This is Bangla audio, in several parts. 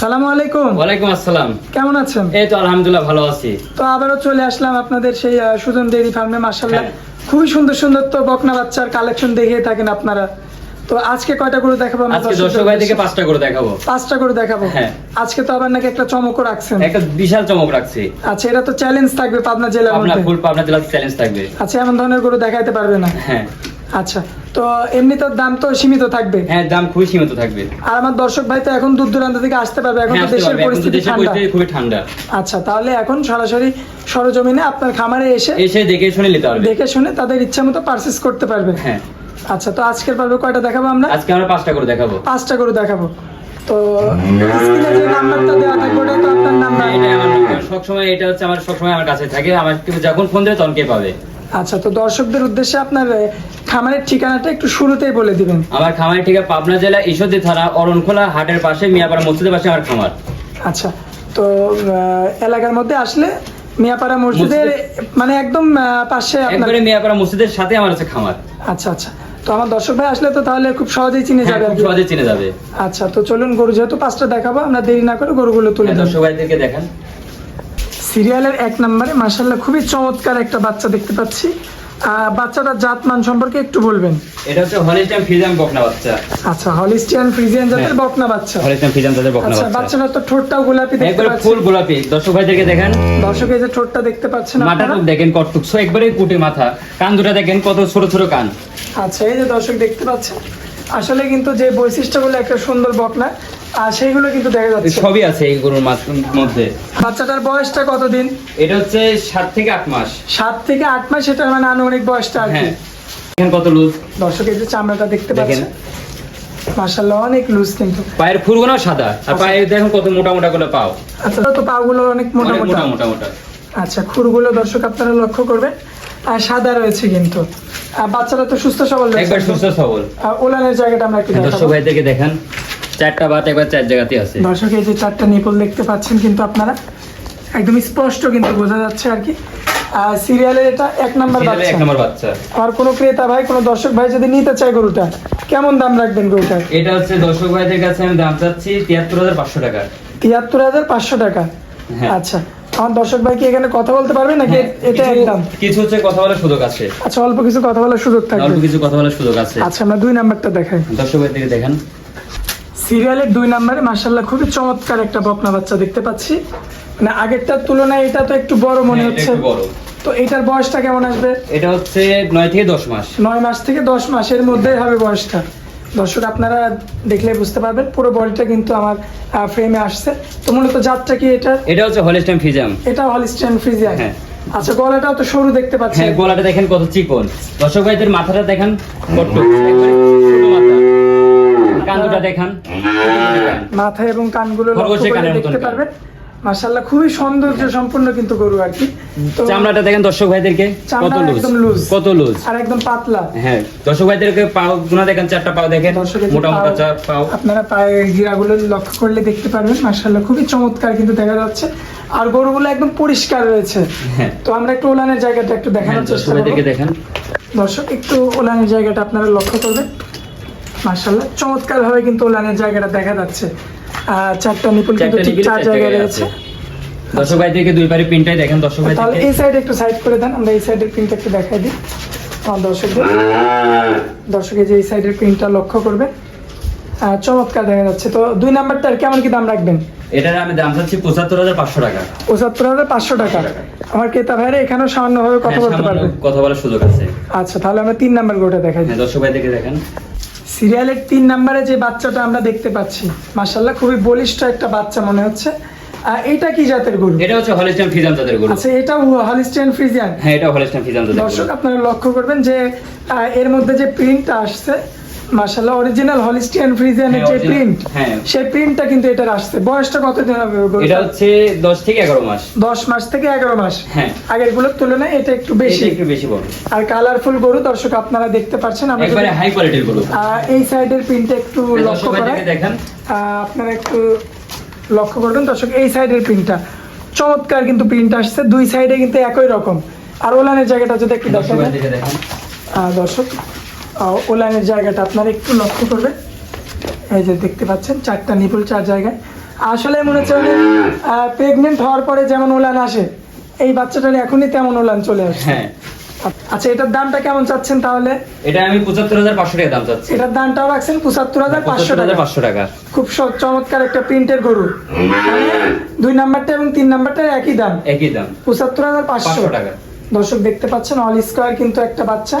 সালামু আলাইকুম। ওয়ালাইকুম আসসালাম। কেমন আছেন? এই তো আলহামদুলিল্লাহ ভালো আছি। তো আবারও চলে আসলাম আপনাদের সেই সুজন ডেইরি ফার্মে মাসাল্লাহ হ্যাঁ। খুবই সুন্দর সুন্দর তো বকনা বাচ্চার কালেকশন দেখিয়ে থাকেন আপনারা। তো আজকে কয়টা করে দেখাবো আজকে দর্শক ভাই থেকে পাঁচটা করে দেখাবো। পাঁচটা করে দেখাবো? হ্যাঁ। আজকে তো আবার নাকি একটা চমকও রাখছেন। একটা বিশাল চমক রাখছি। আচ্ছা এটা তো চ্যালেঞ্জ থাকবে পাবনা জেলার আপনার মধ্যে। ফুল পাবনা জেলার চ্যালেঞ্জ থাকবে। আচ্ছা এমন ধরনের গরু দেখাইতে পারবে না? হ্যাঁ। আচ্ছা। তো এমনি তো দাম তো সীমিত থাকবে। হ্যাঁ দাম খুবই সীমিত থাকবে। আর আমার দর্শক ভাই তো এখন দূর দূরান্ত থেকে আসতে পারবে এখন হ্যাঁ তো দেশের পরিস্থিতি ঠান্ডা। খুবই ঠান্ডা। আচ্ছা তাহলে এখন সরাসরি সরজমিনে আপনার খামারে এসে এসে দেখে শুনে নিতে পারবে। দেখে শুনে তাদের ইচ্ছা মতো পারচেস করতে পারবে। হ্যাঁ। আচ্ছা তো আজকের পর্বে কয়টা দেখাবো আমরা? আজকে আমরা পাঁচটা করে দেখাবো। পাঁচটা করে দেখাবো। তো স্ক্রিনে যে নাম্বারটা দেওয়া থাকবে ওটা তো আপনার নাম্বার। এটা আমার। সবসময় এটা হচ্ছে আমার সবসময় আমার কাছে থাকে। আমার যখন ফোন দেবে তখন কে পাবে? আচ্ছা তো দর্শকদের উদ্দেশ্যে আপনার খামারের ঠিকানাটা একটু শুরুতেই বলে দিবেন। আমার খামারের ঠিক পাবনা জেলা ঈশ্বরদী থানা অরণখোলা হাটের পাশে মিয়াপাড়া মসজিদের পাশে আমার খামার। আচ্ছা তো এলাকার মধ্যে আসলে মিয়াপাড়া মসজিদের মানে একদম পাশে আপনার মিয়াপাড়া মসজিদের সাথে আমার আছে খামার। আচ্ছা আচ্ছা তো আমার দর্শক ভাই আসলে তো তাহলে খুব সহজেই চিনে হ্যাঁ, যাবে খুব আর কি। সহজে চিনে যাবে। আচ্ছা তো চলুন গরু যেহেতু পাঁচটা দেখাবো আমরা দেরি না করে গরুগুলো তুলে হ্যাঁ, দর্শক ভাইদেরকে দেখান। সিরিয়ালের এক নম্বরে মাসাল্লাহ খুবই চমৎকার একটা বাচ্চা দেখতে পাচ্ছি। বাচ্চাটার জাত মান সম্পর্কে একটু বলবেন। এটা হচ্ছে হলিস্টাইন ফিজাম বকনা বাচ্চা। আচ্ছা হলিস্টিয়ান ফ্রিজিয়ান জাতের হ্যাঁ। বকনা বাচ্চা। হলিস্টাইন ফিজাম তাদের বকনা আচ্ছা বাচ্চা। বাচ্চাটার তো ঠোঁটটাও গোলাপি দেখতে একবারে ফুল গোলাপি। দর্শক ভাইদেরকে দেখেন। দর্শক এই যে ঠোঁটটা দেখতে পাচ্ছেন দেখেন কটটুক সো একবারে কুটে মাথা। কান দুটা দেখেন কত ছোট ছোট কান। আচ্ছা এই যে দর্শক দেখতে পাচ্ছেন আসলে কিন্তু যে বৈশিষ্ট্যগুলো একটা সুন্দর বকনা আর সেইগুলো কিন্তু দেখা যাচ্ছে। সবই আছে এই গরুর মধ্যে। বাচ্চাটার বয়সটা কতদিন? এটা হচ্ছে সাত থেকে আট মাস। সাত থেকে আট মাস মানে আনুমানিক বয়সটা আর কি। হ্যাঁ। দেখেন কত লুজ দর্শক এই যে চামড়াটা দেখতে পাচ্ছেন। মাসাল্লাহ অনেক লুজ কিন্তু। পায়ের ফুলগুলো সাদা। আর পায়ে দেখেন কত মোটা মোটা করে পাও। আচ্ছা তো পাগুলো অনেক মোটা অনেক মোটা। মোটা মোটা। আচ্ছা খুরগুলো দর্শক আপনারা লক্ষ্য করবেন। আর সাদা রয়েছে কিন্তু। আর বাচ্চারা তো সুস্থ সবল একবার সুস্থ সবল। আর ওলানের জায়গাটা আমরা একটু দর্শক ভাইদেরকে দেখেন। চারটা বাত একবার চার জায়গাতে আছে। দর্শক এই যে চারটা নিপল দেখতে পাচ্ছেন কিন্তু আপনারা একদম স্পষ্ট কিন্তু বোঝা যাচ্ছে আর কি। সিরিয়ালের এটা এক নাম্বার সিরিয়ালে এক বাচ্চা নম্বর বাচ্চা। আর কোনো ক্রেতা ভাই কোনো দর্শক ভাই যদি নিতে চায় গরুটা কেমন দাম রাখবেন গরুটার এটা হচ্ছে দর্শক ভাইদের কাছে আমি দাম চাচ্ছি তিয়াত্তর হাজার পাঁচশো টাকা। তিয়াত্তর হাজার পাঁচশো টাকা? হ্যাঁ। আচ্ছা আমার দর্শক ভাই কি এখানে কথা বলতে পারবে নাকি হ্যাঁ, এটা একদম? কিছু হচ্ছে কথা বলার সুযোগ আছে। আচ্ছা অল্প কিছু কথা বলার সুযোগ অল্প কিছু কথা বলার সুযোগ আছে। আচ্ছা আমরা দুই নাম্বারটা দেখাই। দর্শক ভাইদেরকে দেখেন। সিরিয়ালের দুই নম্বরে মার্শাল্লাহ খুবই চমৎকার একটা বকনা বাচ্চা দেখতে পাচ্ছি। মানে আগেরটার তুলনায় এটা তো একটু বড় মনে হ্যাঁ, হচ্ছে। তো এটার বয়সটা কেমন আসবে? এটা হচ্ছে নয় থেকে দশ মাস। নয় মাস থেকে দশ মাসের মধ্যেই হবে বয়সটা। দর্শক আপনারা দেখলে বুঝতে পারবেন পুরো বডিটা কিন্তু আমার ফ্রেমে আসছে। তো মূলত জাতটা কি এটা এটা হচ্ছে হলিস্টাইন ফিজাম এটা হলিস্টিয়ান ফ্রিজিয়ান হ্যাঁ। আচ্ছা গলাটাও তো সরু দেখতে পাচ্ছি। হ্যাঁ গলাটা দেখেন কত চিকন। দর্শক ভাইদের মাথাটা দেখেন কত কান দুটা দেখান। মাথা এবং কানগুলো দেখতে পারবেন। খুবই সৌন্দর্য কিন্তু গরু আর কি। চামড়াটা দেখেন দর্শক ভাইদেরকে কত লুজ কত লুজ। আর একদম পাতলা। হ্যাঁ দর্শক ভাইদেরকে পাও গুনা দেখেন চারটা পাও দেখেন মোটা মোটা চার পাও। আপনারা পায়ের গিরাগুলো লক্ষ্য করলে দেখতে পারবেন। মার্শাল্লাহ খুবই চমৎকার কিন্তু দেখা যাচ্ছে। আর গরুগুলো একদম পরিষ্কার রয়েছে। হ্যাঁ। তো আমরা একটু ওলানের জায়গাটা একটু হ্যাঁ, দেখানোর চেষ্টা ভাইদেরকে করব। দেখেন। দর্শক একটু ওলানের জায়গাটা আপনারা লক্ষ্য করবেন। মার্শাল্লাহ চমৎকার ভাবে কিন্তু ওলানের জায়গাটা দেখা যাচ্ছে। আর চারটা নিপুল কিন্তু জায়গায় রয়েছে। দর্শক ভাইদেরকে দুই পারে পিনটাই দেখেন দর্শক তাহলে এই সাইডে একটু সাইড করে দেন আমরা এই সাইডের একটু দেখাই দিই। আমার দর্শকদের দর্শকে যে এই সাইডের লক্ষ্য করবে। চমৎকার দেখা যাচ্ছে। তো দুই নাম্বারটার কেমন কি দাম রাখবেন? এটার আমি দাম চাচ্ছি পঁচাত্তর হাজার পাঁচশো টাকা। পঁচাত্তর হাজার পাঁচশো টাকা। আমার ক্রেতা ভাইরা এখানেও সামান্যভাবে কথা হ্যাঁ, বলতে পারবে। কথা বলার সুযোগ আছে। আচ্ছা তাহলে আমরা তিন নাম্বার গোটা দেখাই হ্যাঁ দর্শক ভাইদেরকে দেখেন। সিরিয়ালের তিন নাম্বারে যে বাচ্চাটা আমরা দেখতে পাচ্ছি মাসাল্লাহ খুবই বলিষ্ঠ একটা বাচ্চা মনে হচ্ছে। আহ, এইটা কি জাতের গরু? এটা হচ্ছে হলিস্টাইন ফিজাম জাতের গরু। আচ্ছা এটাও হলিস্টিয়ান ফ্রিজিয়ান হ্যাঁ এটা হলিস্টাইন ফিজাম জাতের দর্শক আপনারা লক্ষ্য করবেন যে এর মধ্যে যে প্রিন্টটা আসছে অরিজিনাল হলিস্টিয়ান ফ্রিজিয়ানের যে প্রিন্ট হ্যাঁ। সেই প্রিন্টটা কিন্তু এটার আসছে। বয়সটা কতদিন হবে এটা হচ্ছে দশ থেকে এগারো মাস। দশ মাস থেকে এগারো মাস। হ্যাঁ। আগেরগুলোর তুলনায় এটা একটু বেশি। একটু বেশি বড়। আর কালারফুল গরু দর্শক আপনারা দেখতে পাচ্ছেন আমরা একবারে হাই কোয়ালিটির গরু। এই সাইডের প্রিন্টটা একটু লক্ষ্য দর্শক দেখেন। আপনারা একটু লক্ষ্য করবেন। দর্শক এই সাইডের প্রিন্টটা চমৎকার কিন্তু প্রিন্ট আসছে। দুই সাইডে কিন্তু একই রকম। আর ওলানের জায়গাটা যদি একটু দেখেন। দর্শক। আহ, ওলানের জায়গাটা আপনারা একটু লক্ষ্য করবেন। এই যে দেখতে পাচ্ছেন চারটা নিপুল চার জায়গায়। আসলে মনে হচ্ছে প্রেগনেন্ট হওয়ার পরে যেমন ওলান আসে এই বাচ্চাটার এখনই তেমন ওলান চলে আসে। হ্যাঁ। আচ্ছা এটার দামটা কেমন চাচ্ছেন তাহলে? এটা আমি পঁচাত্তর হাজার পাঁচশো টাকা দাম চাচ্ছি। এটার দামটাও রাখছেন পঁচাত্তর হাজার পাঁচশো টাকা। পাঁচশো টাকা। খুব চমৎকার একটা প্রিন্টের গরু। দুই নাম্বারটা এবং তিন নাম্বারটার একই দাম। একই দাম। পঁচাত্তর হাজার পাঁচশো। টাকা। দর্শক দেখতে পাচ্ছেন অল স্কোয়ার কিন্তু একটা বাচ্চা।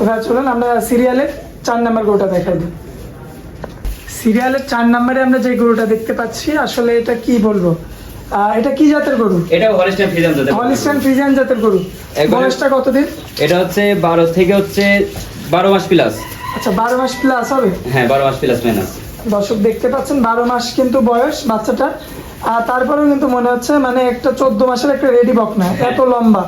ওখানে চলুন আমরা সিরিয়ালের চার নাম্বার গরুটা দেখাই দিই। সিরিয়ালের চার নাম্বারে আমরা যে গরুটা দেখতে পাচ্ছি আসলে এটা কি বলব? এটা কি জাতের গরু? এটা হলিস্টাইন ফ্রিজাম জাতের হলিস্টান ফ্রিজিয়ান জাতের গরু। বয়সটা কতদিন? এটা হচ্ছে বারো থেকে হচ্ছে বারো মাস প্লাস আচ্ছা বারো মাস প্লাস হবে? হ্যাঁ বারো মাস প্লাস মাইনাস দর্শক দেখতে পাচ্ছেন বারো মাস কিন্তু বয়স বাচ্চাটা। আর তারপরেও কিন্তু মনে হচ্ছে মানে একটা চোদ্দ মাসের একটা রেডি বক না এত লম্বা।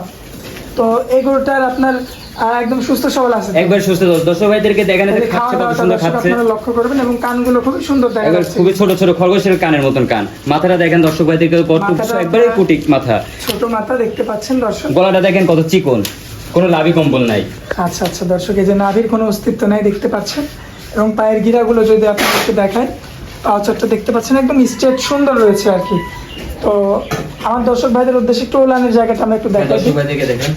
তো এই গরুটার আপনার একদম সুস্থ সবল আছে। একবার সুস্থ দর্শক- দর্শক ভাইদেরকে দেখেন এই খাচ্ছে কত সুন্দর খাচ্ছে। আপনারা লক্ষ্য করবেন এবং কানগুলো খুবই সুন্দর দেখা যাচ্ছে। খুবই ছোট ছোট খরগোশের কানের মতন কান। মাথাটা দেখেন দর্শক ভাইদেরকে কত একবারে কুটিক মাথা। ছোট মাথা দেখতে পাচ্ছেন দর্শক। গলাটা দেখেন কত চিকন। কোনো লাভি কম্বল নাই। আচ্ছা আচ্ছা দর্শক এই যে নাভির কোনো অস্তিত্ব নাই দেখতে পাচ্ছেন। এবং পায়ের গিরাগুলো যদি আপনাকে একটু দেখায় পাওচারটা দেখতে পাচ্ছেন একদম স্ট্রেট সুন্দর রয়েছে আর কি। তো আমার দর্শক ভাইদের উদ্দেশ্যে একটু ওলানের জায়গাটা আমরা একটু হ্যাঁ, দেখাই দর্শক দিই ভাইদেরকে দেখেন।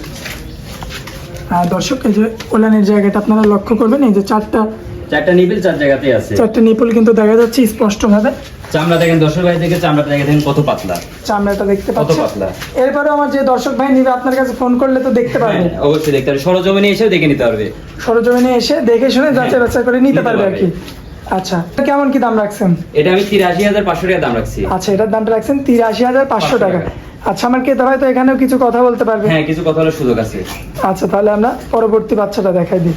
দর্শক এই যে ওলানের জায়গাটা আপনারা লক্ষ্য করবেন এই যে চারটা চারটা নিবিল চার জায়গাতেই আছে। চারটা নিপুল কিন্তু দেখা যাচ্ছে স্পষ্টভাবে। চামড়া দেখেন দর্শক ভাই ভাইদেরকে চামড়াটা দেখেন কত পাতলা। চামড়াটা দেখতে কত পাতলা। এরপরে আমার যে দর্শক ভাই নিবে আপনার কাছে ফোন করলে তো দেখতে হ্যাঁ, পারবে। অবশ্যই দেখতে হবে সরজমিনে এসে দেখে নিতে পারবে। সরজমিনে এসে দেখে শুনে যাচাই হ্যাঁ, বাছাই করে নিতে পারবে আর কি। আচ্ছা কেমন কি দাম রাখছেন? এটা আমি তিরাশি হাজার পাঁচশো টাকা দাম রাখছি। আচ্ছা এটার দামটা রাখছেন তিরাশি হাজার পাঁচশো টাকা। আচ্ছা আমার ক্রেতা ভাই তো এখানেও কিছু কথা বলতে পারবে। হ্যাঁ কিছু কথা হলো সুযোগ আছে। আচ্ছা তাহলে আমরা পরবর্তী বাচ্চাটা দেখাই দিই।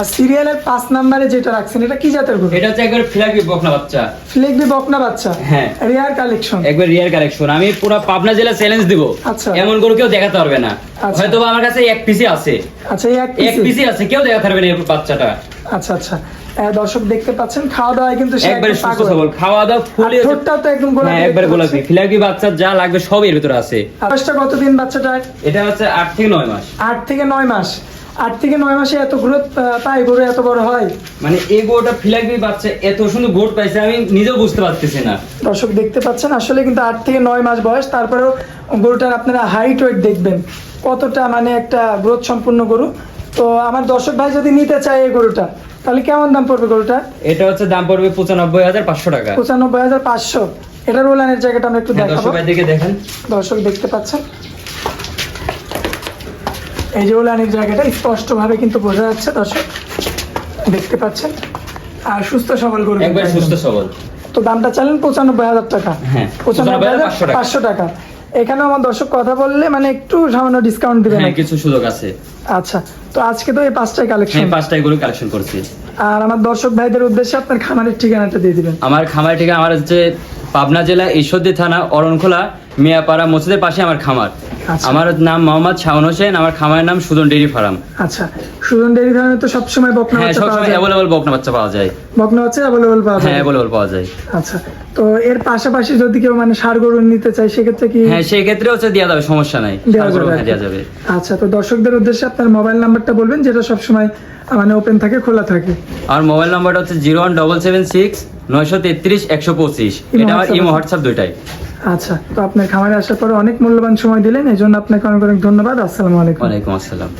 আর সিরিয়ালের পাঁচ নাম্বারে যেটা রাখছেন এটা কি জাতের গরু? এটা হচ্ছে একবার ফ্ল্যাগি বকনা বাচ্চা। ফ্লেগবি বকনা বাচ্চা? হ্যাঁ। Rare collection? একবার রিয়ার কালেকশন। আমি পুরো পাবনা জেলা চ্যালেঞ্জ দিব। আচ্ছা। এমন করে কেউ দেখাতে পারবে না। আচ্ছা। হয়তো আমার কাছে এক পিসি আছে। আচ্ছা এক? পিসি আছে কেউ দেখাতে পারবে না এই বাচ্চাটা। আচ্ছা আচ্ছা। দর্শক দেখতে পাচ্ছেন খাওয়া দাওয়ায় কিন্তু একবারে সুস্থ সবল। খাওয়া দাওয়া ফুলি আর ঠোঁটটাও তো একদম গোলাপি হ্যাঁ একবার গোলাপি ফিলাকি বাচ্চার যা লাগবে সব এর ভিতরে আছে। বয়সটা কতদিন বাচ্চাটার এটা হচ্ছে আট থেকে নয় মাস। আট থেকে নয় মাস। আট থেকে নয় মাসে এত গ্রোথ পায় গরু এত বড় হয়? মানে এই গোটা ফিলাকি বাচ্চা এত সুন্দর গোট পাইছে আমি নিজেও বুঝতে পারতেছি না। দর্শক দেখতে পাচ্ছেন আসলে কিন্তু আট থেকে নয় মাস বয়স। তারপরেও গরুটার আপনারা হাইট ওয়েট দেখবেন। কতটা মানে একটা গ্রোথ সম্পূর্ণ গরু। তো আমার দর্শক ভাই যদি নিতে চায় এই গরুটা তাহলে কেমন দাম পড়বে গরুটা এটা হচ্ছে দাম পড়বে পঁচানব্বই হাজার পাঁচশো টাকা। পঁচানব্বই হাজার পাঁচশো। এটার ওলানের জায়গাটা আমরা একটু হ্যাঁ, দেখাবো। ভাইদেরকে দেখেন। দর্শক দেখতে পাচ্ছেন? এই যে ওলানের জায়গাটা স্পষ্টভাবে কিন্তু বোঝা যাচ্ছে দর্শক। দেখতে পাচ্ছেন? আর সুস্থ সবল গরু একবার সুস্থ সবল। তো দামটা চাইলেন পঁচানব্বই হাজার টাকা। হ্যাঁ, পঁচানব্বই হাজার পাঁচশো টাকা। এখানে আমার দর্শক কথা বললে মানে একটু সামান্য ডিসকাউন্ট দিবেন হ্যাঁ কিছু সুযোগ আছে। আচ্ছা তো আজকে তো এই পাঁচটাই কালেকশন হ্যাঁ পাঁচটাই গরু কালেকশন করছি। আর আমার দর্শক ভাইদের উদ্দেশ্যে আপনার খামারের ঠিকানাটা দিয়ে দিবেন। আমার খামারের ঠিকানা আমার হচ্ছে পাবনা জেলা ঈশ্বরদী থানা অরণখোলা মিয়াপাড়া মসজিদের পাশে আমার খামার। আচ্ছা। আমার নাম মোহাম্মদ শাওন হোসেন আমার খামারের নাম সুদন ডেরি ফার্ম। আচ্ছা সুজন ডেরি ফার্মে তো সবসময় বকনা হ্যাঁ বাচ্চা পাওয়া যায়। অ্যাভেলেবল বকনা বাচ্চা পাওয়া যায়। বকনা বাচ্চা অ্যাভেলেবল পাওয়া হ্যাঁ যায় অ্যাভেলেবল পাওয়া যায়। আচ্ছা তো এর পাশাপাশি যদি কেউ মানে সার গরু নিতে চায় সেক্ষেত্রে কি হ্যাঁ সেই ক্ষেত্রে হচ্ছে দেওয়া যাবে সমস্যা নাই। দেওয়া যাবে হ্যাঁ, দেওয়া যাবে। আচ্ছা তো দর্শকদের উদ্দেশ্যে আপনার মোবাইল নাম্বারটা বলবেন যেটা সবসময় মানে ওপেন থাকে খোলা থাকে। আমার মোবাইল নাম্বারটা হচ্ছে zero one double seven six নয়শো তেত্রিশ একশো পঁচিশ। এটা আমার ইমো হোয়াটসঅ্যাপ দুইটাই। আচ্ছা তো আপনার খামারে আসার পরে অনেক মূল্যবান সময় দিলেন এই জন্য আপনাকে অনেক অনেক ধন্যবাদ। আসসালামু আলাইকুম। ওয়ালাইকুম আসসালাম।